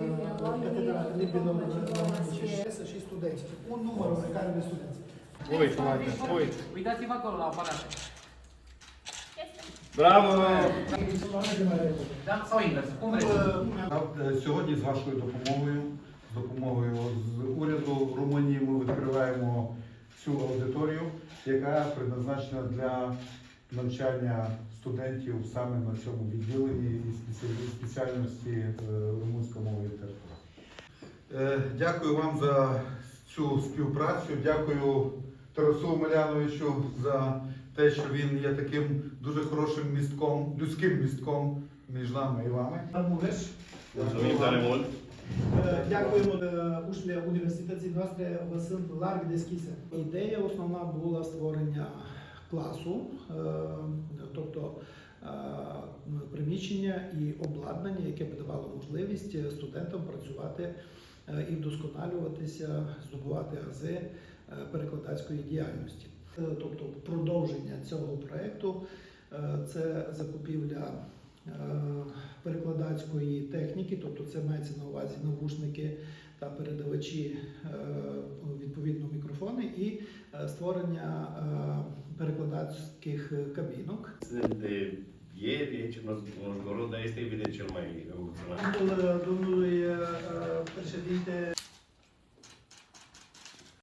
Libero c'è 6 studenti, un numero precario di studenti. Voi, voi. Uitați-vă acolo la aparate. Браво! Da? Sau invers, cum vreți? Е, Сьогодні з вашою допомогою, з допомогою з уряду Румунії, ми відкриваємо цю аудиторію, яка предназначена для навчання студентів саме на цьому відділенні спеціальності е, румунська мова і література. Е, Дякую вам за цю співпрацю. Дякую Тарасу Маляновичу за те, що він є таким дуже хорошим містком, людським містком між нами і вами. Mult! Дякуємо. Е, Ушлі університетів noastre vă sunt larg. Ідея основна була створення класу, е, тобто е, приміщення і обладнання, яке б давало можливість студентам працювати е, і вдосконалюватися, здобувати ази е, перекладацької діяльності. Е, Тобто продовження цього проекту е, це закупівля е, перекладацької техніки, тобто це мається на увазі навушники та передавачі, е, відповідно мікрофони, і е, створення е, перекладацьких кабінок. De ieri, aici, în Novgorod, dar este evident cel mai emoționant. Cuvântul domnului uh, președinte